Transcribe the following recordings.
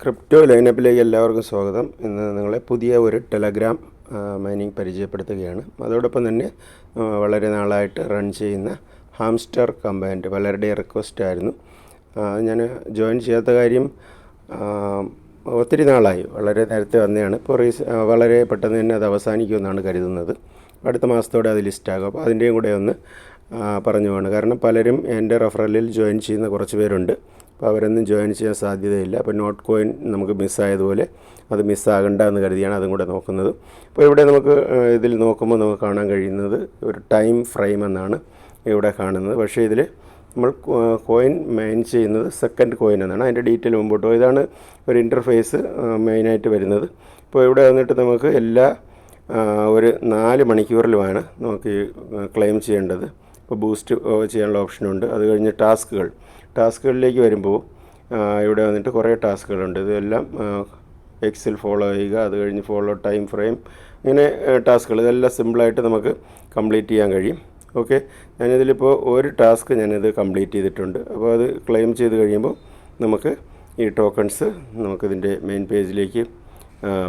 Crypto ലൈനപ്പിലേക്ക് എല്ലാവർക്കും സ്വാഗതം. ഇന്ന് നിങ്ങളെ പുതിയ ഒരു ടെലഗ്രാം മൈനിങ് പരിചയപ്പെടുത്തുകയാണ്. അതോടൊപ്പം തന്നെ വളരെ നാളായിട്ട് റൺ ചെയ്യുന്ന ഹാംസ്റ്റർ കമ്പാന്റ് പലരുടെ റിക്വസ്റ്റ് ആയിരുന്നു. ഞാൻ ജോയിൻ ചെയ്യാത്ത കാര്യം ഒത്തിരി നാളായി. വളരെ നേരത്തെ വന്നതാണ്. ഇപ്പോൾ റീസ് വളരെ പെട്ടെന്ന് തന്നെ അത് അവസാനിക്കുമെന്നാണ് കരുതുന്നത്. അടുത്ത മാസത്തോടെ അത് ലിസ്റ്റാകും. അപ്പോൾ അതിന്റെയും കൂടെ ഒന്ന് പറഞ്ഞു പോകണം കാരണം പലരും എന്റെ റെഫറലിൽ ജോയിൻ ചെയ്യുന്ന കുറച്ച് പേരുണ്ട്. അപ്പോൾ അവരൊന്നും ജോയിൻ ചെയ്യാൻ സാധ്യതയില്ല. അപ്പോൾ നോട്ട് കോയിൻ നമുക്ക് മിസ്സായതുപോലെ അത് മിസ്സാകണ്ട എന്ന് കരുതിയാണ് അതും കൂടെ നോക്കുന്നത്. അപ്പോൾ ഇവിടെ നമുക്ക് ഇതിൽ നോക്കുമ്പോൾ നമുക്ക് കാണാൻ കഴിയുന്നത് ഒരു ടൈം ഫ്രെയിം എന്നാണ് ഇവിടെ കാണുന്നത്. പക്ഷേ ഇതിൽ നമ്മൾ കോയിൻ മെയിൻ ചെയ്യുന്നത് സെക്കൻഡ് കോയിൻ എന്നാണ്. അതിന്റെ ഡീറ്റെയിൽ മുമ്പോട്ട് പോകും ഇതാണ് ഒരു ഇന്റർഫേസ് മെയിനായിട്ട് വരുന്നത്. ഇപ്പോൾ ഇവിടെ വന്നിട്ട് നമുക്ക് എല്ലാ ഒരു നാല് മണിക്കൂറിലുമാണ് നമുക്ക് ക്ലെയിം ചെയ്യേണ്ടത്. ഇപ്പോൾ ബൂസ്റ്റ് ചെയ്യാനുള്ള ഓപ്ഷനുണ്ട്. അത് കഴിഞ്ഞ് ടാസ്കുകൾ. ടാസ്കുകളിലേക്ക് വരുമ്പോൾ ഇവിടെ വന്നിട്ട് കുറേ ടാസ്കുകളുണ്ട്. ഇതെല്ലാം എക്സിൽ ഫോളോ ചെയ്യുക അത് കഴിഞ്ഞ് ഫോളോ ടൈം ഫ്രെയിം ഇങ്ങനെ ടാസ്കുകൾ. ഇതെല്ലാം സിമ്പിളായിട്ട് നമുക്ക് കംപ്ലീറ്റ് ചെയ്യാൻ കഴിയും. ഓക്കെ ഞാനിതിലിപ്പോൾ ഒരു ടാസ്ക് ഞാനിത് കംപ്ലീറ്റ് ചെയ്തിട്ടുണ്ട്. അപ്പോൾ അത് ക്ലെയിം ചെയ്ത് കഴിയുമ്പോൾ നമുക്ക് ഈ ടോക്കൺസ് നമുക്കിതിന്റെ മെയിൻ പേജിലേക്ക്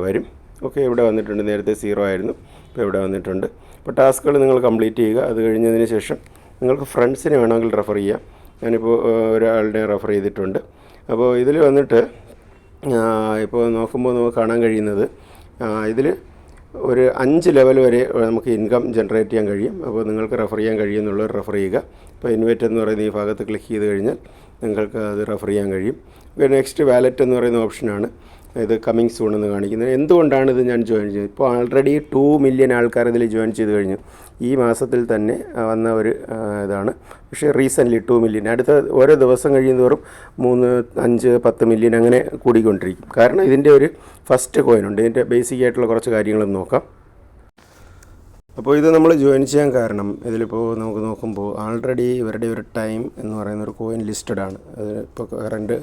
വരും. ഓക്കെ ഇവിടെ വന്നിട്ടുണ്ട്. നേരത്തെ സീറോ ആയിരുന്നു. ഇപ്പോൾ ഇവിടെ വന്നിട്ടുണ്ട്. അപ്പോൾ ടാസ്കുകൾ നിങ്ങൾ കംപ്ലീറ്റ് ചെയ്യുക. അത് കഴിഞ്ഞതിന് ശേഷം നിങ്ങൾക്ക് ഫ്രണ്ട്സിനെ വേണമെങ്കിൽ റെഫർ ചെയ്യാം. ഞാനിപ്പോൾ ഒരാളുടെ റെഫർ ചെയ്തിട്ടുണ്ട്. അപ്പോൾ ഇതിൽ വന്നിട്ട് ഇപ്പോൾ നോക്കുമ്പോൾ നമുക്ക് കാണാൻ കഴിയുന്നത് ഇതിൽ ഒരു അഞ്ച് ലെവൽ വരെ നമുക്ക് ഇൻകം ജനറേറ്റ് ചെയ്യാൻ കഴിയും. അപ്പോൾ നിങ്ങൾക്ക് റെഫർ ചെയ്യാൻ കഴിയുമെന്നുള്ളവർ റെഫർ ചെയ്യുക. ഇപ്പോൾ ഇൻവൈറ്റ് എന്ന് പറയുന്ന ഈ ഭാഗത്ത് ക്ലിക്ക് ചെയ്ത് കഴിഞ്ഞാൽ നിങ്ങൾക്ക് അത് റെഫർ ചെയ്യാൻ കഴിയും. നെക്സ്റ്റ് വാലറ്റ് എന്ന് പറയുന്ന ഓപ്ഷനാണ്. ഇത് കമ്മിങ് സൂൺ എന്ന് കാണിക്കുന്നത്. എന്തുകൊണ്ടാണ് ഇത് ഞാൻ ജോയിൻ ചെയ്തത്? ഇപ്പോൾ ആൾറെഡി ടു മില്യൺ ആൾക്കാർ ഇതിൽ ജോയിൻ ചെയ്ത് കഴിഞ്ഞു. ഈ മാസത്തിൽ തന്നെ വന്ന ഒരു ഇതാണ്. പക്ഷേ റീസെന്റ്ലി ടു മില്യൺ അടുത്ത ഓരോ ദിവസം കഴിയുന്നതോറും മൂന്ന് അഞ്ച് പത്ത് മില്യൺ അങ്ങനെ കൂടിക്കൊണ്ടിരിക്കും. കാരണം ഇതിന്റെ ഒരു ഫസ്റ്റ് കോയിൻ ഉണ്ട്. ഇതിന്റെ ബേസിക് ആയിട്ടുള്ള കുറച്ച് കാര്യങ്ങളും നോക്കാം. അപ്പോൾ ഇത് നമ്മൾ ജോയിൻ ചെയ്യാൻ കാരണം ഇതിലിപ്പോൾ നമുക്ക് നോക്കുമ്പോൾ ആൾറെഡി ഇവരുടെ ഒരു ടൈം എന്ന് പറയുന്ന ഒരു കോയിൻ ലിസ്റ്റഡ് ആണ്. അത് ഇപ്പോൾ current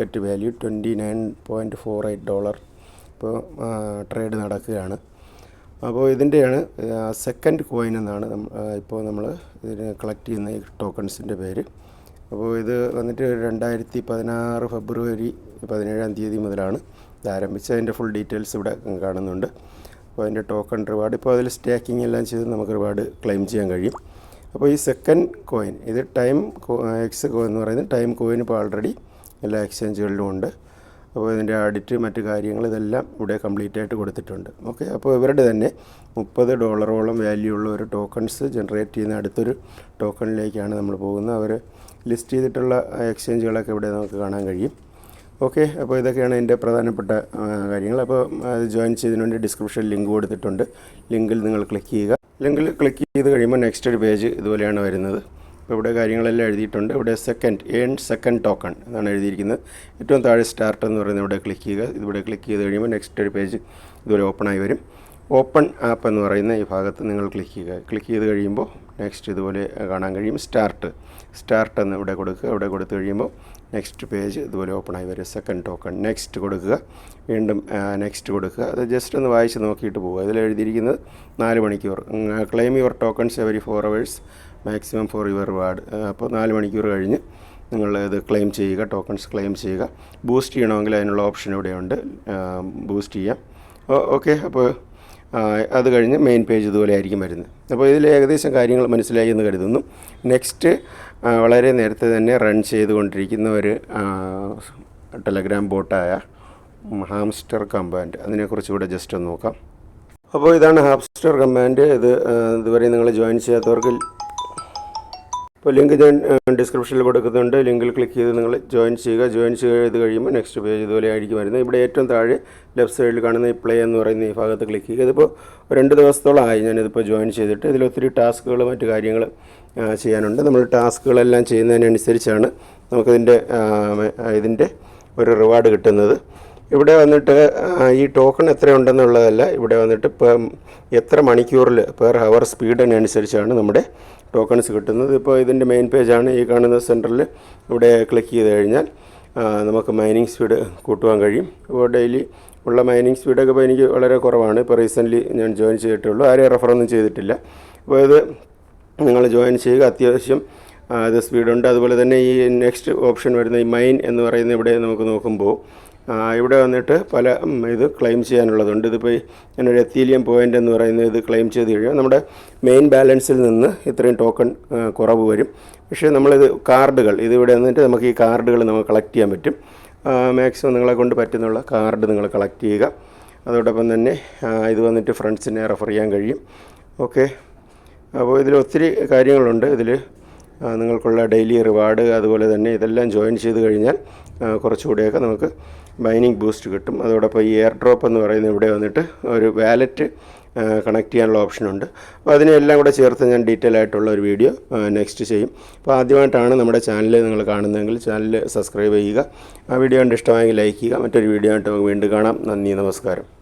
market value twenty nine point four eight dollar ഇപ്പോൾ ട്രേഡ് നടക്കുകയാണ്. അപ്പോൾ ഇതിന്റെയാണ് സെക്കൻഡ് കോയിൻ എന്നാണ് ഇപ്പോൾ നമ്മൾ ഇതിന് കളക്ട് ചെയ്യുന്ന ഈ ടോക്കൺസിന്റെ പേര്. അപ്പോൾ ഇത് വന്നിട്ട് രണ്ടായിരത്തി പതിനാറ് ഫെബ്രുവരി പതിനേഴാം തീയതി മുതലാണ് ഇത് ആരംഭിച്ചത്. അതിന്റെ ഫുൾ ഡീറ്റെയിൽസ് ഇവിടെ കാണുന്നുണ്ട്. അപ്പോൾ അതിന്റെ ടോക്കൺ റിവാർഡ് ഇപ്പോൾ അതിൽ സ്റ്റാക്കിംഗ് എല്ലാം ചെയ്ത് നമുക്ക് റിവാർഡ് ക്ലെയിം ചെയ്യാൻ കഴിയും. അപ്പോൾ ഈ സെക്കൻഡ് കോയിൻ ഇത് ടൈം എക്സ് കോ എന്ന് പറയുന്നത് ടൈം കോയിൻ ഇപ്പോൾ ആൾറെഡി എല്ലാ എക്സ്ചേഞ്ചുകളിലും ഉണ്ട്. അപ്പോൾ ഇതിന്റെ ആഡിറ്റ് മറ്റു കാര്യങ്ങൾ ഇതെല്ലാം ഇവിടെ കംപ്ലീറ്റ് ആയിട്ട് കൊടുത്തിട്ടുണ്ട്. ഓക്കെ അപ്പോൾ ഇവരുടെ തന്നെ മുപ്പത് ഡോളറോളം വാല്യൂ ഉള്ള ഒരു ടോക്കൺസ് ജനറേറ്റ് ചെയ്യുന്ന അടുത്തൊരു ടോക്കണിലേക്കാണ് നമ്മൾ പോകുന്നത്. അവർ ലിസ്റ്റ് ചെയ്തിട്ടുള്ള എക്സ്ചേഞ്ചുകളൊക്കെ ഇവിടെ നമുക്ക് കാണാൻ കഴിയും. ഓക്കെ അപ്പോൾ ഇതൊക്കെയാണ് എന്റെ പ്രധാനപ്പെട്ട കാര്യങ്ങൾ. അപ്പോൾ അത് ജോയിൻ ചെയ്തതിന് വേണ്ടി ഡിസ്ക്രിപ്ഷനിൽ ലിങ്ക് കൊടുത്തിട്ടുണ്ട്. ലിങ്കിൽ നിങ്ങൾ ക്ലിക്ക് ചെയ്യുക. ലിങ്കിൽ ക്ലിക്ക് ചെയ്ത് കഴിയുമ്പോൾ നെക്സ്റ്റ് ഒരു പേജ് ഇതുപോലെയാണ് വരുന്നത്. അപ്പോൾ ഇവിടെ കാര്യങ്ങളെല്ലാം എഴുതിയിട്ടുണ്ട്. ഇവിടെ സെക്കൻഡ് ഏൺ സെക്കൻഡ് ടോക്കൺ എന്നാണ് എഴുതിയിരിക്കുന്നത്. ഏറ്റവും താഴെ സ്റ്റാർട്ട് എന്ന് പറയുന്നത് ഇവിടെ ക്ലിക്ക് ചെയ്യുക. ഇതിവിടെ ക്ലിക്ക് ചെയ്ത് കഴിയുമ്പോൾ നെക്സ്റ്റ് ഒരു പേജ് ഇതുവരെ ആയി വരും. ഓപ്പൺ ആപ്പ് എന്ന് പറയുന്ന ഈ ഭാഗത്ത് നിങ്ങൾ ക്ലിക്ക് ചെയ്യുക ക്ലിക്ക് ചെയ്ത് കഴിയുമ്പോൾ നെക്സ്റ്റ് ഇതുപോലെ കാണാൻ കഴിയും. സ്റ്റാർട്ട്. സ്റ്റാർട്ട് എന്ന് ഇവിടെ കൊടുക്കുക. ഇവിടെ കൊടുത്തു കഴിയുമ്പോൾ നെക്സ്റ്റ് പേജ് ഇതുപോലെ ഓപ്പൺ ആയി വരും. സെക്കൻഡ് ടോക്കൺ നെക്സ്റ്റ് കൊടുക്കുക. വീണ്ടും നെക്സ്റ്റ് കൊടുക്കുക. അത് ജസ്റ്റ് ഒന്ന് വായിച്ച് നോക്കിയിട്ട് പോകുക ഇതിൽ എഴുതിയിരിക്കുന്നത് നാല് മണിക്കൂർ. Claim your tokens every four hours maximum four your reward അപ്പോൾ നാല് മണിക്കൂർ കഴിഞ്ഞ് നിങ്ങൾ ഇത് ക്ലെയിം ചെയ്യുക ടോക്കൺസ് ക്ലെയിം ചെയ്യുക. ബൂസ്റ്റ് ചെയ്യണമെങ്കിൽ അതിനുള്ള ഓപ്ഷൻ ഇവിടെയുണ്ട്. ബൂസ്റ്റ് ചെയ്യാം. ഓക്കെ അപ്പോൾ അത് കഴിഞ്ഞ് മെയിൻ പേജ് ഇതുപോലെ ആയിരിക്കും വരുന്നത്. അപ്പോൾ ഇതിൽ ഏകദേശം കാര്യങ്ങൾ മനസ്സിലായി എന്ന് കരുതുന്നു. നെക്സ്റ്റ് വളരെ നേരത്തെ തന്നെ റൺ ചെയ്തുകൊണ്ടിരിക്കുന്ന ഒരു ടെലഗ്രാം ബോട്ടായ ഹാംസ്റ്റർ കമ്പാൻഡ് അതിനെക്കുറിച്ച് ഇവിടെ ജസ്റ്റ് ഒന്ന് നോക്കാം. അപ്പോൾ ഇതാണ് ഹാംസ്റ്റർ കമ്പാൻഡ് ഇത് ഇതുവരെ നിങ്ങൾ ജോയിൻ ചെയ്യാത്തവർക്ക് ഇപ്പോൾ ലിങ്ക് ഞാൻ ഡിസ്ക്രിപ്ഷനിൽ കൊടുക്കുന്നുണ്ട്. ലിങ്കിൽ ക്ലിക്ക് ചെയ്ത് നിങ്ങൾ ജോയിൻ ചെയ്യുക. ജോയിൻ ചെയ്ത് കഴിയുമ്പോൾ നെക്സ്റ്റ് പേജ് ഇതുപോലെ ആയിരിക്കും വരുന്നത്. ഇവിടെ ഏറ്റവും താഴെ ലെഫ്റ്റ് സൈഡിൽ കാണുന്ന ഈ പ്ലേ എന്ന് പറയുന്ന ഈ ഭാഗത്ത് ക്ലിക്ക് ചെയ്യുക. ഇതിപ്പോൾ രണ്ട് ദിവസത്തോളം ആയി ഞാനിതിപ്പോൾ ജോയിൻ ചെയ്തിട്ട്. ഇതിൽ ഒത്തിരി ടാസ്കുകൾ മറ്റു കാര്യങ്ങൾ ചെയ്യാനുണ്ട്. നമ്മൾ ടാസ്കുകളെല്ലാം ചെയ്യുന്നതിനനുസരിച്ചാണ് നമുക്കിതിന്റെ ഇതിന്റെ ഒരു റിവാർഡ് കിട്ടുന്നത്. ഇവിടെ വന്നിട്ട് ഈ ടോക്കൺ എത്രയുണ്ടെന്നുള്ളതല്ല ഇവിടെ വന്നിട്ട് ഇപ്പം എത്ര മണിക്കൂറിൽ പെർ ഹവർ സ്പീഡിനനുസരിച്ചാണ് നമ്മുടെ ടോക്കൺസ് കിട്ടുന്നത്. ഇപ്പോൾ ഇതിന്റെ മെയിൻ പേജാണ് ഈ കാണുന്ന സെന്ററിൽ ഇവിടെ ക്ലിക്ക് ചെയ്ത് കഴിഞ്ഞാൽ നമുക്ക് മൈനിങ് സ്പീഡ് കൂട്ടുവാൻ കഴിയും. ഇപ്പോൾ ഡെയിലി ഉള്ള മൈനിങ് സ്പീഡൊക്കെ ഇപ്പോൾ എനിക്ക് വളരെ കുറവാണ്. ഇപ്പോൾ റീസെന്റ്ലി ഞാൻ ജോയിൻ ചെയ്തിട്ടുള്ളൂ. ആരെയും റെഫറൊന്നും ചെയ്തിട്ടില്ല. അപ്പോൾ ഇത് നിങ്ങൾ ജോയിൻ ചെയ്യുക. അത്യാവശ്യം അത് സ്പീഡുണ്ട് അതുപോലെ തന്നെ ഈ നെക്സ്റ്റ് ഓപ്ഷൻ വരുന്ന ഈ മൈൻ എന്ന് പറയുന്ന ഇവിടെ നമുക്ക് നോക്കുമ്പോൾ ഇവിടെ വന്നിട്ട് പല ഇത് ക്ലെയിം ചെയ്യാനുള്ളതുണ്ട്. ഇതിപ്പോൾ ഞാനൊരു എത്തീലിയം പോയിന്റ് എന്ന് പറയുന്നത് ഇത് ക്ലെയിം ചെയ്ത് കഴിയുമ്പോൾ നമ്മുടെ മെയിൻ ബാലൻസിൽ നിന്ന് ഇത്രയും ടോക്കൺ കുറവ് വരും. പക്ഷേ നമ്മളിത് കാർഡുകൾ ഇതിവിടെ വന്നിട്ട് നമുക്ക് ഈ കാർഡുകൾ നമുക്ക് കളക്ട് ചെയ്യാൻ പറ്റും. മാക്സിമം നിങ്ങളെ കൊണ്ട് പറ്റുന്നുള്ള കാർഡ് നിങ്ങൾ കളക്ട് ചെയ്യുക. അതോടൊപ്പം തന്നെ ഇത് വന്നിട്ട് ഫ്രണ്ട്സിനെ റെഫർ ചെയ്യാൻ കഴിയും. ഓക്കെ. അപ്പോൾ ഇതിൽ ഒത്തിരി കാര്യങ്ങളുണ്ട്. ഇതിൽ നിങ്ങൾക്കുള്ള ഡെയിലി റിവാർഡ് അതുപോലെ തന്നെ ഇതെല്ലാം ജോയിൻ ചെയ്ത് കഴിഞ്ഞാൽ കുറച്ചുകൂടിയൊക്കെ നമുക്ക് മൈനിങ് ബൂസ്റ്റ് കിട്ടും. അതോടൊപ്പം ഈ എയർ ഡ്രോപ്പ് എന്ന് പറയുന്ന ഇവിടെ വന്നിട്ട് ഒരു വാലറ്റ് കണക്ട് ചെയ്യാനുള്ള ഓപ്ഷനുണ്ട് അപ്പോൾ അതിനെല്ലാം കൂടെ ചേർത്ത് ഞാൻ ഡീറ്റെയിൽ ആയിട്ടുള്ള ഒരു വീഡിയോ നെക്സ്റ്റ് ചെയ്യും. അപ്പോൾ ആദ്യമായിട്ടാണ് നമ്മുടെ ചാനൽ നിങ്ങൾ കാണുന്നതെങ്കിൽ ചാനൽ സബ്സ്ക്രൈബ് ചെയ്യുക. ആ വീഡിയോ കണ്ട് ഇഷ്ടമായെങ്കിൽ ലൈക്ക് ചെയ്യുക. മറ്റൊരു വീഡിയോ ആയിട്ട് നമുക്ക് വീണ്ടും കാണാം. നന്ദി നമസ്കാരം.